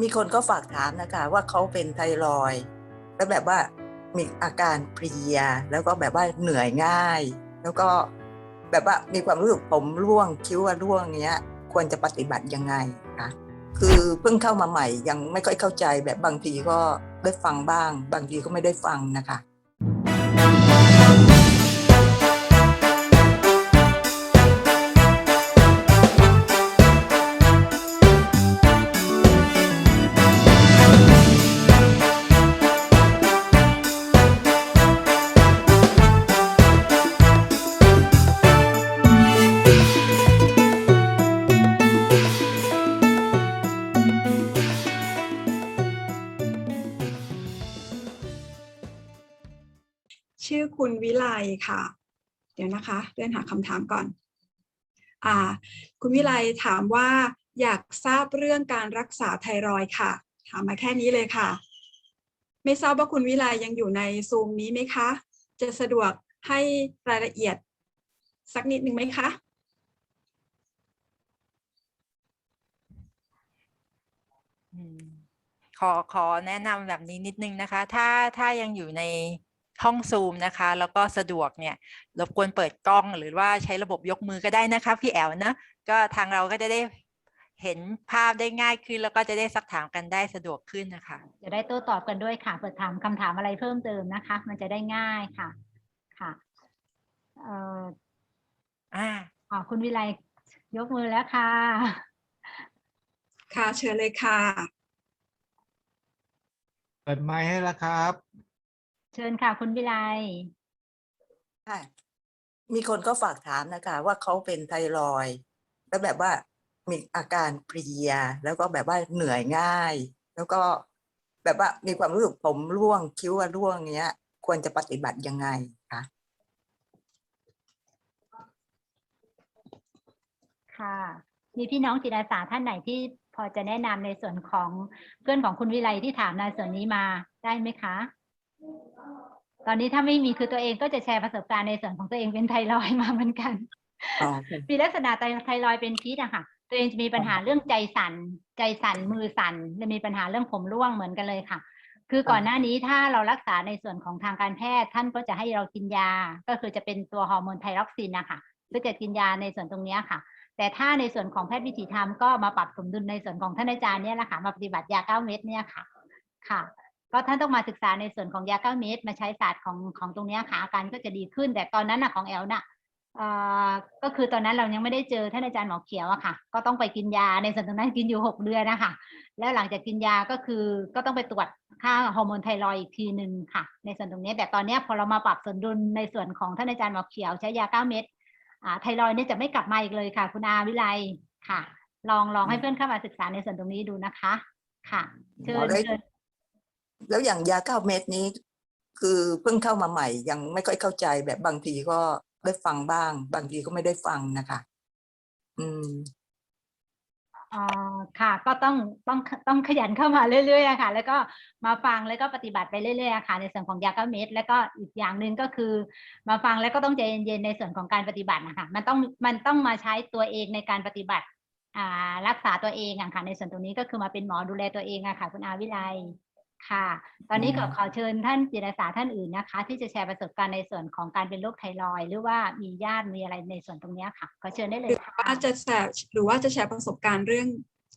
มีคนก็ฝากถามนะคะว่าเขาเป็นไทรอยแล้วแบบว่ามีอาการเพลีย แล้วก็แบบว่าเหนื่อยง่าย แล้วก็แบบว่ามีความรู้สึกผมร่วงคิ้วว่าร่วงเงี้ย ควรจะปฏิบัติยังไงคะคือเพิ่งเข้ามาใหม่ยังไม่ค่อยเข้าใจแบบบางทีก็ได้ฟังบ้าง บางทีก็ไม่ได้ฟังนะคะ คุณวิไลค่ะ เดี๋ยวนะคะเลื่อนหาคำถามก่อนอ่าคุณวิไลถามว่าอยากทราบเรื่องการรักษาไทรอยค่ะ ถามมาแค่นี้เลยค่ะ ไม่ทราบว่าคุณวิไลยังอยู่ในซูมนี้ไหมคะ จะสะดวกให้รายละเอียดสักนิดหนึ่งไหมคะขอขอแนะนำแบบนี้นิดนึงนะคะ ถ้าถ้ายังอยู่ใน ห้องซูมนะคะ แล้วก็สะดวกเนี่ยรบกวนเปิดกล้องหรือว่าใช้ระบบยกมือก็ได้นะคะพี่แอลนะก็ทางเราก็จะได้เห็นภาพได้ง่ายขึ้น แล้วก็จะได้ซักถามกันได้สะดวกขึ้นนะคะจะได้โต้ตอบกันด้วยค่ะเปิดถามคำถามอะไรเพิ่มเติมนะคะ มันจะได้ง่ายค่ะค่ะเอ่ออ่าอ่าคุณวิไลยกมือแล้วค่ะ ค่ะเชิญเลยค่ะ เปิดไมค์ให้แล้วครับ เชิญค่ะ คุณวิไลค่ะ มีคนก็ฝากถามนะคะ ว่าเขาเป็นไทรอยด์แล้วแบบว่ามีอาการเพลีย แล้วก็แบบว่าเหนื่อยง่าย แล้วก็แบบว่ามีความรู้สึกผมร่วงคิ้วว่าร่วงเงี้ย ควรจะปฏิบัติยังไงคะค่ะ มีพี่น้องจิตอาสาท่านไหนที่พอจะแนะนำในส่วนของเพื่อนของคุณวิไลที่ถามในส่วนนี้มาได้ไหมคะ ตอนนี้ถ้าไม่มีคือตัวเองก็จะแชร์ประสบการณ์ในส่วนของตัวเองเป็นไทรอยด์มาเหมือนกันอ๋อค่ะมีลักษณะไทไทรอยด์เป็นพิษอะค่ะ ตัวเองจะมีปัญหาเรื่องใจสั่น ใจสั่นมือสั่นจะมีปัญหาเรื่องผมร่วงเหมือนกันเลยค่ะ คือก่อนหน้านี้ถ้าเรารักษาในส่วนของทางการแพทย์ ท่านก็จะให้เรากินยา ก็คือจะเป็นตัวฮอร์โมนไทรอกซินนะคะเพื่อจะกินยาในส่วนตรงเนี้ยค่ะ แต่ถ้าในส่วนของแพทย์วิถีธรรมก็มาปรับสมดุลในส่วนของท่านอาจารย์เนี่ยแหละค่ะมาปฏิบัติยาเก้าเม็ดเนี่ยค่ะ ค่ะ ก็ท่านต้องมาศึกษาในส่วนของยาเก้าเม็ดมาใช้ศาสตร์ของของตรงเนี้ยค่ะอาการก็จะดีขึ้น แต่ตอนนั้นน่ะของแอลน่ะเอ่อก็คือตอนนั้นเรายังไม่ได้เจอท่านอาจารย์หมอเขียวอะค่ะ ก็ต้องไปกินยาในส่วนตรงนั้นกินอยู่หกเดือนนะคะแล้วหลังจากกินยาก็คือก็ต้องไปตรวจค่าฮอร์โมนไทรอยด์อีกทีหนึ่งค่ะ ในส่วนตรงนี้แต่ตอนเนี้ยพอเรามาปรับสมดุลในส่วนของท่านอาจารย์หมอเขียวใช้ยาเก้าเม็ดอ่าไทรอยด์เนี่ยจะไม่กลับมาอีกเลยค่ะ คุณอาวิไลค่ะ ลองลองให้เพื่อนเข้ามาศึกษาในส่วนตรงนี้ดูนะคะ ค่ะเชิญแล้วเชิญ แล้วอย่างยาเก้าเม็ดนี้ คือเพิ่งเข้ามาใหม่ ยังไม่ค่อยเข้าใจแบบบางทีก็ได้ฟังบ้าง บางทีก็ไม่ได้ฟังนะคะ อืมอ๋อค่ะ ก็ต้องต้องต้องขยันเข้ามาเรื่อยๆอะค่ะ แล้วก็มาฟังแล้วก็ปฏิบัติไปเรื่อยๆอะค่ะ ในส่วนของยาเก้าเม็ดแล้วก็อีกอย่างหนึ่งก็คือ มาฟังแล้วก็ต้องใจเย็นๆในส่วนของการปฏิบัตินะคะมันต้องมันต้องมาใช้ตัวเองในการปฏิบัติ อ่า รักษาตัวเองอะค่ะ ในส่วนตรงนี้ก็คือมาเป็นหมอดูแลตัวเองอะค่ะ คุณอาวิไล ค่ะ ตอนนี้ก็อืมขอเชิญท่านจิตอาสาท่านอื่นนะคะ ที่จะแชร์ประสบการณ์ในส่วนของการเป็นโรคไทรอยด์หรือว่ามีญาติมีอะไรในส่วนตรงเนี้ยค่ะขอเชิญได้เลหรืยอค่ะว่าจะแชร์หรือว่าจะแชร์ประสบการณ์เรื่อง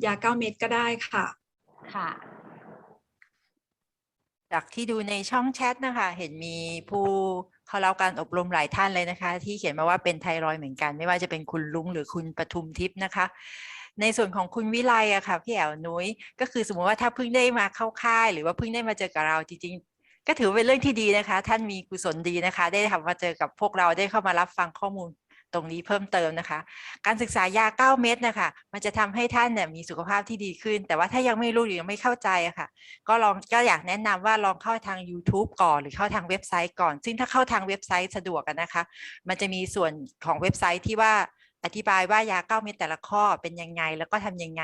ยาเก้าเม็ดก็ได้ค่ะค่ะ จากที่ดูในช่องแชทนะคะ เห็นมีผู้เข้ารับการอบรมหลายท่านเลยนะคะ ที่เขียนมาว่าเป็นไทรอยด์เหมือนกัน ไม่ว่าจะเป็นคุณลุงหรือคุณปทุมทิพย์นะคะ ในส่วนของคุณวิไลอะค่ะพี่แอวนุ้ยก็คือสมมติว่าถ้าเพิ่งได้มาเข้าค่าย หรือว่าเพิ่งได้มาเจอกับเราจริงๆ ก็ถือเป็นเรื่องที่ดีนะคะ ท่านมีกุศลดีนะคะ ได้ทำมาเจอกับพวกเราได้เข้ามารับฟังข้อมูลตรงนี้เพิ่มเติมนะคะ การศึกษายาเก้าเม็ดนะคะ มันจะทำให้ท่านเนี่ยมีสุขภาพที่ดีขึ้น แต่ว่าถ้ายังไม่รู้หรือยังไม่เข้าใจอะค่ะ ก็ลองก็อยากแนะนำว่าลองเข้าทาง YouTube ก่อนหรือเข้าทางเว็บไซต์ก่อน ซึ่งถ้าเข้าทางเว็บไซต์สะดวกกันนะคะ มันจะมีส่วนของเว็บไซต์ที่ว่า อธิบายว่ายาเก้าเม็ดแต่ละข้อเป็นยังไง แล้วก็ทำยังไง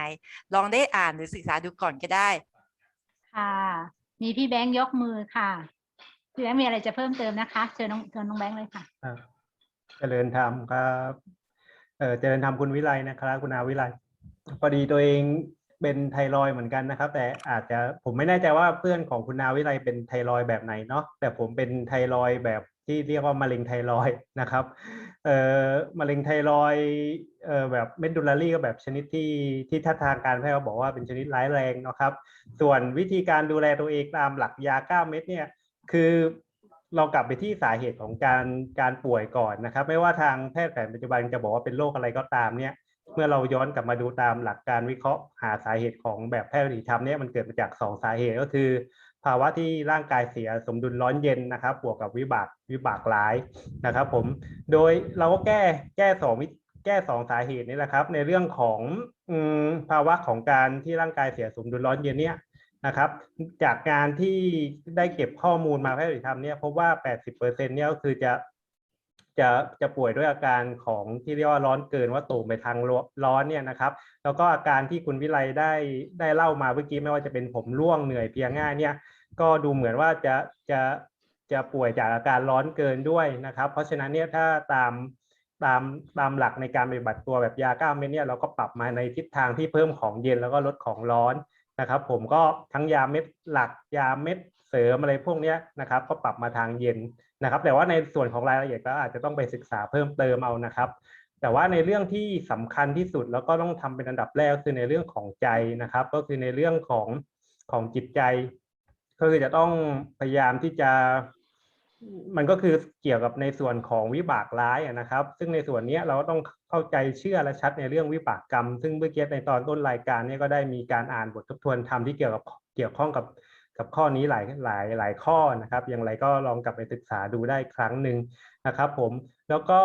ลองได้อ่านหรือศึกษาดูก่อนก็ได้ ค่ะ มีพี่แบงค์ยกมือค่ะพี่แบงค์มีอะไรจะเพิ่มเติมนะคะ เชิญน้องเชิญน้องแบงค์เลยค่ะ ครับเจริญธรรมครับเออเจริญธรรมคุณวิไลนะครับคุณอาวิไลพอดีตัวเองเป็นไทรอยด์เหมือนกันนะครับ แต่อาจจะผมไม่แน่ใจว่าเพื่อนของคุณนาวิไลเป็นไทรอยด์แบบไหนเนาะแต่ผมเป็นไทรอยด์แบบ ที่เรียกว่ามะเร็งไทรอยนะครับเอ่อมะเร็งไทรอยเอ่อแบบเมดูลารีก็แบบชนิดที่ที่ท่าทางการแพทย์เขาบอกว่าเป็นชนิดร้ายแรงนะครับ ส่วนวิธีการดูแลตัวเองตามหลักยา 9 เม็ดเนี่ยคือเรากลับไปที่สาเหตุของการการป่วยก่อนนะครับ ไม่ว่าทางแพทย์แผนปัจจุบันจะบอกว่าเป็นโรคอะไรก็ตามเนี่ย เมื่อเราย้อนกลับมาดูตามหลักการวิเคราะห์หาสาเหตุของแบบแพทย์วิถีธรรมเนี่ยมันเกิดมาจากสองสาเหตุก็คือ ภาวะที่ร่างกายเสียสมดุลร้อนเย็นนะครับบวกกับวิบากวิบากร้ายนะครับ ผมโดยเราก็แก้แก้สองวิแก้สองสาเหตุนี้แหละครับ ในเรื่องของอภาวะของการที่ร่างกายเสียสมดุลร้อนเย็นเนี่ยนะครับ จากการที่ได้เก็บข้อมูลมาแพทย์วิถีธรรมเนี่ยพบว่า 80%เนี่ยก็คือจะ จะจะป่วยด้วยอาการของที่เรียกว่าร้อนเกินว่าตูมไปทางร้อนเนี่ยนะครับ แล้วก็อาการที่คุณวิไลได้ได้เล่ามาเมื่อกี้ไม่ว่าจะเป็นผมร่วงเหนื่อยเพียง่ายเนี่ยก็ดูเหมือนว่าจะจะจะป่วยจากอาการร้อนเกินด้วยนะครับ เพราะฉะนั้นเนี่ยถ้าตามตามตามหลักในการปฏิบัติตัวแบบยาก้าเม็ดเนี่ยเราก็ปรับมาในทิศทางที่เพิ่มของเย็นแล้วก็ลดของร้อนนะครับ ผมก็ทั้งยาเม็ดหลักยาเม็ดเสริมอะไรพวกนี้นะครับ ก็ปรับมาทางเย็น นะครับ แต่ว่าในส่วนของรายละเอียดก็อาจจะต้องไปศึกษาเพิ่มเติมเอานะครับ แต่ว่าในเรื่องที่สำคัญที่สุดแล้วก็ต้องทำเป็นอันดับแรกคือในเรื่องของใจนะครับ ก็คือในเรื่องของของจิตใจ ก็คือจะต้องพยายามที่จะมันก็คือเกี่ยวกับในส่วนของวิบากร้ายนะครับ ซึ่งในส่วนนี้เราก็ต้องเข้าใจเชื่อและชัดในเรื่องวิบากกรรม ซึ่งเมื่อกี้ในตอนต้นรายการนี่ก็ได้มีการอ่านบททบทวนธรรมที่เกี่ยวกับเกี่ยวข้องกับ กับข้อนี้หลายหลายหลายข้อนะครับ อย่างไรก็ลองกลับไปศึกษาดูได้ครั้งหนึ่งนะครับ ผมแล้วก็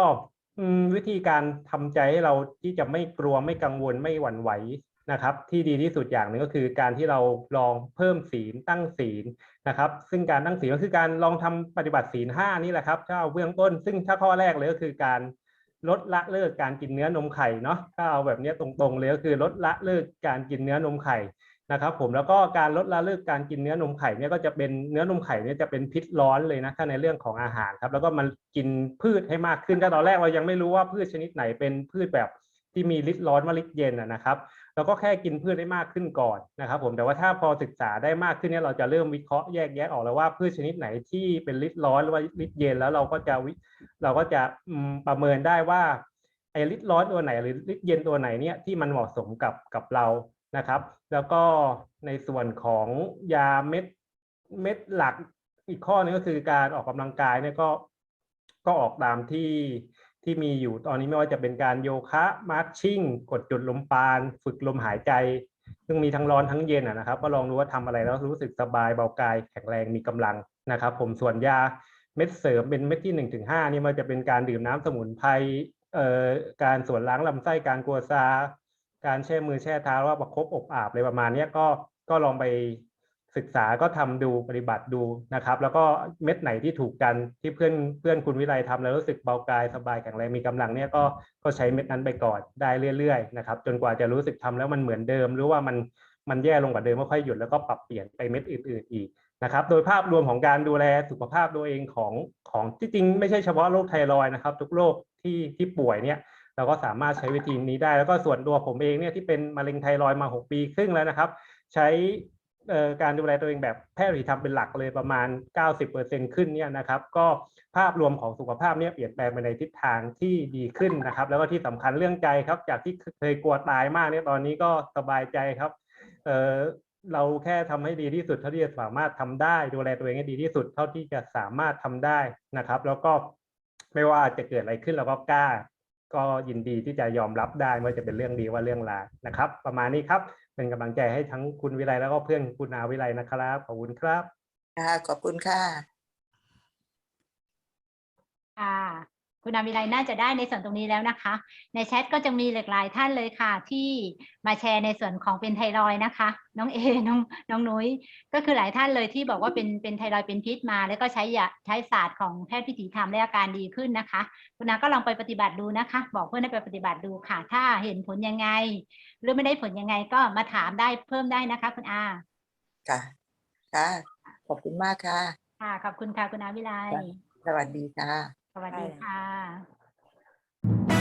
วิธีการทำใจให้เราที่จะไม่กลัวไม่กังวลไม่หวั่นไหวนะครับ ที่ดีที่สุดอย่างหนึ่งก็คือการที่เราลองเพิ่มศีลตั้งศีลนะครับ ซึ่งการตั้งศีลก็คือการลองทำปฏิบัติศีลห้านี่แหละครับถ้าเอาเบื้องต้น ซึ่งถ้าข้อแรกเลยก็คือการลดละเลิกการกินเนื้อนมไข่เนาะถ้าเอาแบบนี้ตรงๆเลยก็คือลดละเลิกการกินเนื้อนมไข่ นะครับผมแล้วก็การลดละเลิกการกินเนื้อนมไข่เนี่ยก็จะเป็นเนื้อนมไข่เนี่ยจะเป็นพิษร้อนเลยนะถ้าในเรื่องของอาหารครับ แล้วก็มันกินพืชให้มากขึ้นถ้าตอนแรกเรายังไม่รู้ว่าพืชชนิดไหนเป็นพืชแบบที่มีฤทธิ์ร้อนว่าฤทธิ์เย็นนะครับเราก็แค่กินพืชได้มากขึ้นก่อนนะครับผมแต่ว่าถ้าพอศึกษาได้มากขึ้นเนี่ยเราจะเริ่มวิเคราะห์แยกแยะออกแล้วว่าพืชชนิดไหนที่เป็นฤทธิ์ร้อนหรือว่าฤทธิ์เย็นแล้วเราก็จะเราก็จะประเมินได้ว่าไอ้ฤทธิ์ร้อนตัวไหนหรือฤทธิ์เย็นตัวไหนเนี่ยที่มันเหมาะสมกับกับเรา นะครับ แล้วก็ในส่วนของยาเม็ดเม็ดหลักอีกข้อหนึงก็คือการออกกำลังกายเนี่ยก็ก็ออกตามที่ที่มีอยู่ตอนนี้ไม่ว่าจะเป็นการโยคะมาร์ชชิ่งกดจุดลมปาณฝึกลมหายใจ ซึ่งมีทั้งร้อนทั้งเย็นนะครับ ก็ลองดูว่าทำอะไรแล้วรู้สึกสบายเบากายแข็งแรงมีกำลังนะครับ ผมส่วนยาเม็ดเสริมเป็นเม็ดที่1นถึงหนี่มันจะเป็นการดื่มน้ำสมุนไพรเอ่อการส่วนล้างลำไส้การกลัวซา การแช่มือแช่เท้าว่าประคบอกอาบอะไรประมาณเนี้ยก็ก็ลองไปศึกษาก็ทำดูปฏิบัติดูนะครับ แล้วก็เม็ดไหนที่ถูกกันที่เพื่อนเพื่อนคุณวิไลทำแล้วรู้สึกเบากายสบายแข็งแรงมีกำลังเนี่ยก็ก็ใช้เม็ดนั้นไปก่อนได้เรื่อยๆนะครับจนกว่าจะรู้สึกทำแล้วมันเหมือนเดิม หรือว่ามันมันแย่ลงกว่าเดิมก็ค่อยหยุดแล้วก็ปรับเปลี่ยนไปเม็ดอื่น ๆอีกนะครับ โดยภาพรวมของการดูแลสุขภาพตัวเองของของที่จริงไม่ใช่เฉพาะโรคไทรอยนะครับ ทุกโรคที่ที่ป่วยเนี่ย เราก็สามารถใช้วิธีนี้ได้ แล้วก็ส่วนตัวผมเองเนี่ยที่เป็นมะเร็งไทรอยมา 6 ปีครึ่งแล้วนะครับ ใช้การดูแลตัวเองแบบแพทย์แผนไทยเป็นหลักเลยประมาณ 90%ขึ้นเนี่ยนะครับ ก็ภาพรวมของสุขภาพเนี่ยเปลี่ยนแปลงไปในทิศทางที่ดีขึ้นนะครับ แล้วก็ที่สำคัญเรื่องใจครับ จากที่เคยกลัวตายมากเนี่ยตอนนี้ก็สบายใจครับเออเราแค่ทำให้ดีที่สุดเท่าที่จะสามารถทำได้ ดูแลตัวเองให้ดีที่สุดเท่าที่จะสามารถทำได้นะครับ แล้วก็ไม่ว่าจะเกิดอะไรขึ้นเราก็กล้า ก็ยินดีที่จะยอมรับได้ไม่ว่าจะเป็นเรื่องดีว่าเรื่องร้ายนะครับ ประมาณนี้ครับเป็นกำลังใจให้ทั้งคุณวิไลแล้วก็เพื่อนคุณอาวิไลนะครับขอบคุณครับค่ะขอบคุณค่ะค่ะ คุณอาวิไลน่าจะได้ในส่วนตรงนี้แล้วนะคะ ในแชทก็จะมีหลากหลายท่านเลยค่ะ ที่มาแชร์ในส่วนของเป็นไทรอยด์นะคะ น้องเอน้องน้องนุ้ยก็คือหลายท่านเลยที่บอกว่าเป็นเป็นไทรอยด์เป็นพิษมา แล้วก็ใช้ยาใช้ศาสตร์ของแพทย์พิถีธรรมและอาการดีขึ้นนะคะ คุณอาก็ลองไปปฏิบัติดูนะคะ บอกเพื่อนให้ไปปฏิบัติดูค่ะ ถ้าเห็นผลยังไง หรือไม่ได้ผลยังไงก็มาถามได้เพิ่มได้นะคะ คุณอาค่ะค่ะขอบคุณมากค่ะค่ะขอบคุณค่ะคุณอาวิไลจ้ะสวัสดีค่ะส วัสดีค่ะ